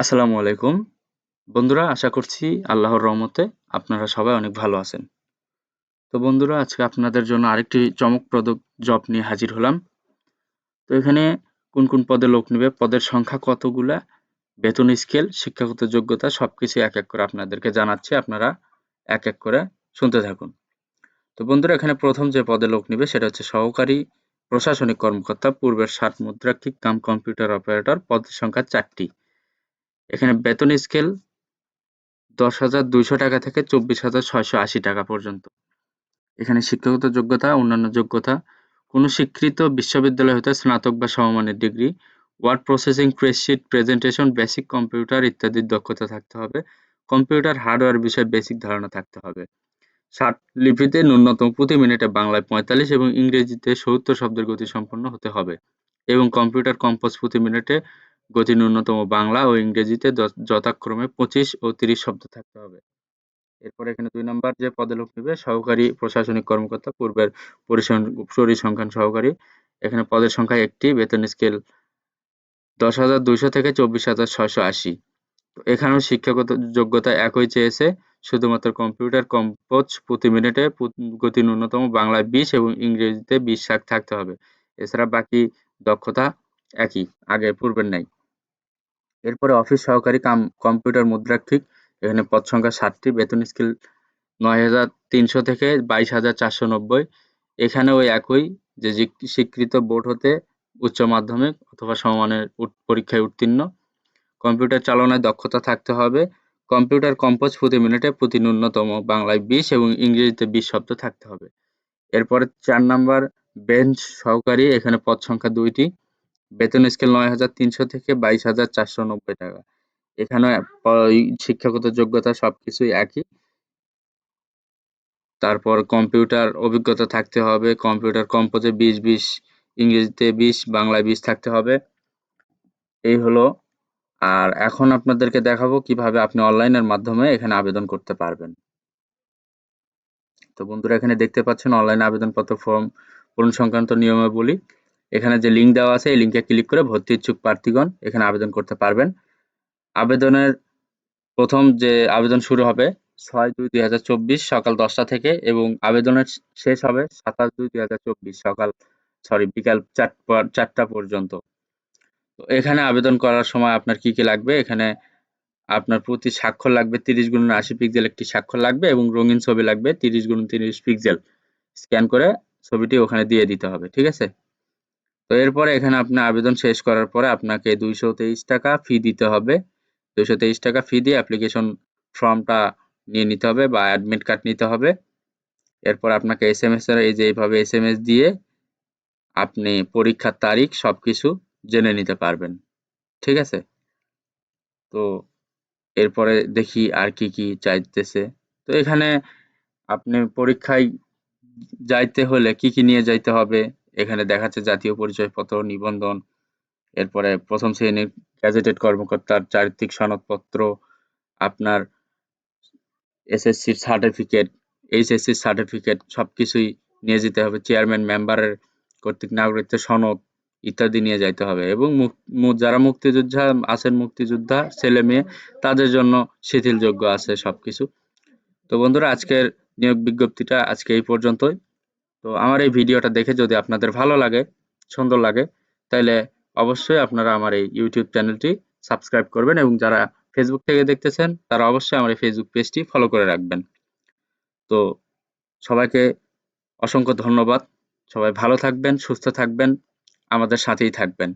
আসসালামু আলাইকুম। বন্ধুরা, আশা করছি আল্লাহর রহমতে আপনারা সবাই অনেক ভালো আছেন। তো বন্ধুরা, আজকে আপনাদের জন্য আরেকটি চমকপ্রদ জব নিয়ে হাজির হলাম। তো এখানে কোন কোন পদে লোক নেবে, পদের সংখ্যা কতগুলা, বেতন স্কেল শিক্ষাগত যোগ্যতা সবকিছু এক এক করে আপনাদেরকে জানাচ্ছি। আপনারা এক এক করে শুনতে থাকুন। তো বন্ধুরা, এখানে প্রথম যে পদে লোক নেবে সেটা হচ্ছে সহকারী প্রশাসনিক কর্মকর্তা, পূর্বের ষাট মুদ্রাক্ষিক, কাম কম্পিউটার অপারেটর, পদের সংখ্যা চারটি। এখানে বেতন স্কেল দশ হাজার দুইশো টাকা থেকে চব্বিশ হাজার ছয়শো আশি টাকা পর্যন্ত। এখানে শিক্ষাগত যোগ্যতা, অন্যান্য যোগ্যতা, কোনো স্বীকৃত বিশ্ববিদ্যালয় হতে স্নাতক বা সমমানের degree, word processing spreadsheet presentation, basic computer ইত্যাদির দক্ষতা থাকতে হবে। কম্পিউটার, হার্ডওয়্যার বিষয়ে বেসিক ধারণা থাকতে হবে। ষাট লিপিতে ন্যূনতম প্রতি মিনিটে বাংলায় পঁয়তাল্লিশ এবং ইংরেজিতে সত্তর শব্দের গতি সম্পন্ন হতে হবে এবং কম্পিউটার কম্পোজ প্রতি মিনিটে গতি ন্যূনতম বাংলা ও ইংরেজিতে যথাক্রমে পঁচিশ ও তিরিশ শব্দ থাকতে হবে। এরপর এখানে দুই নম্বর যে পদে লোক নেবে, সহকারী প্রশাসনিক কর্মকর্তা, পূর্বের পরিসংখ্যান সহকারী। এখানে পদের সংখ্যা একটি, বেতন স্কেল দশ হাজার দুইশো থেকে চব্বিশ হাজার ছয়শো আশি। এখানেও শিক্ষাগত যোগ্যতা একই চেয়েছে, শুধুমাত্র কম্পিউটার কম্পোজ প্রতি মিনিটে গতি ন্যূনতম বাংলায় বিশ এবং ইংরেজিতে বিশ থাকতে হবে। এছাড়া বাকি দক্ষতা একই, আগে পূর্বের নাই। এরপরে অফিস সহকারী কাম, কম্পিউটার মুদ্রাক্ষিক, এখানে পদ সংখ্যা ষাটটি বেতন স্কেল নয় হাজার তিনশো থেকে বাইশ হাজার চারশো নব্বই। এখানেও একই, যে স্বীকৃত বোর্ড হতে উচ্চ মাধ্যমিক অথবা সমমানের পরীক্ষায় উত্তীর্ণ। কম্পিউটার চালনায় দক্ষতা থাকতে হবে। কম্পিউটার কম্পোজ প্রতি মিনিটে প্রতি ন্যূনতম বাংলায় বিশ এবং ইংরেজিতে বিশ শব্দ থাকতে হবে। এরপরে চার নাম্বার, বেঞ্চ সহকারী, এখানে পদ সংখ্যা দুইটি। বেতন স্কেল নয় হাজার তিনশো থেকে বাইশ হাজার চারশো নব্বই টাকা। এখানে শিক্ষাগত যোগ্যতা সবকিছুই একই। তারপর কম্পিউটার অভিজ্ঞতা থাকতে হবে, কম্পিউটার কম্পোজে বিশ বিশ, ইংরেজিতে বিশ, বাংলায় বিশ থাকতে হবে। এই হলো। আর এখন আপনাদেরকে দেখাবো কীভাবে আপনি অনলাইনের মাধ্যমে এখানে আবেদন করতে পারবেন। তো বন্ধুরা, এখানে দেখতে পাচ্ছেন অনলাইন আবেদনপত্র ফর্ম পূরণ সংক্রান্ত নিয়মাবলী। এখানে যে লিঙ্ক দেওয়া আছে, এই লিঙ্কে ক্লিক করে ভর্তি ইচ্ছুক প্রার্থীগণ এখানে আবেদন করতে পারবেন। আবেদনের প্রথম যে আবেদন শুরু হবে ছয় দুই দুই হাজার চব্বিশ সকাল দশটা থেকে এবং আবেদনের শেষ হবে সাতাশ দুই দুই হাজার চব্বিশ সকাল সরি বিকাল চারটা পর্যন্ত। তো এখানে আবেদন করার সময় আপনার কি কি লাগবে? এখানে আপনার প্রতি স্বাক্ষর লাগবে তিরিশ গুণ আশি পিক্সেল একটি স্বাক্ষর লাগবে এবং রঙিন ছবি লাগবে তিরিশ গুণ তিরিশ পিক্সেল স্ক্যান করে ছবিটি ওখানে দিয়ে দিতে হবে, ঠিক আছে? তো এরপরে এখানে আপনি আবেদন শেষ করার পরে আপনাকে দুইশো তেইশ টাকা ফি দিতে হবে। দুইশো তেইশ টাকা ফি দিয়ে অ্যাপ্লিকেশন ফর্মটা নিয়ে নিতে হবে বা অ্যাডমিট কার্ড নিতে হবে। এরপর আপনাকে এস এম এস এর এই যে এইভাবে এস এম এস দিয়ে আপনি পরীক্ষার তারিখ সব কিছু জেনে নিতে পারবেন। ঠিক আছে? তো এরপরে দেখি আর কি কি চাইতেছে। তো এখানে আপনি পরীক্ষায় যাইতে হলে কি কি নিয়ে যাইতে হবে? এখানে দেখাচ্ছে জাতীয় পরিচয়পত্র, নিবন্ধন, এরপরে প্রথম শ্রেণির গ্যাজেটেড কর্মকর্তার চারিত্রিক সনদপত্র, আপনার এসএসসির সার্টিফিকেট এইচএসসির সার্টিফিকেট সব কিছুই নিয়ে যেতে হবে। চেয়ারম্যান মেম্বারের কর্তৃক নাগরিকত্ব সনদ ইত্যাদি নিয়ে যাইতে হবে এবং যারা মুক্তিযোদ্ধা আছেন মুক্তিযোদ্ধা, ছেলে মেয়ে, তাদের জন্য শিথিলযোগ্য আছে সবকিছু। তো বন্ধুরা, আজকের নিয়োগ বিজ্ঞপ্তিটা আজকে এই পর্যন্তই। তো আমার এই ভিডিওটা দেখে যদি আপনাদের ভালো লাগে, সুন্দর লাগে তাহলে অবশ্যই আপনারা আমার এই ইউটিউব চ্যানেলটি সাবস্ক্রাইব করবেন এবং যারা ফেসবুক থেকে দেখতেছেন, তারা অবশ্যই আমার এই ফেসবুক পেজটি ফলো করে রাখবেন। তো সবাইকে অসংখ্য ধন্যবাদ। সবাই ভালো থাকবেন, সুস্থ থাকবেন, আমাদের সাথেই থাকবেন।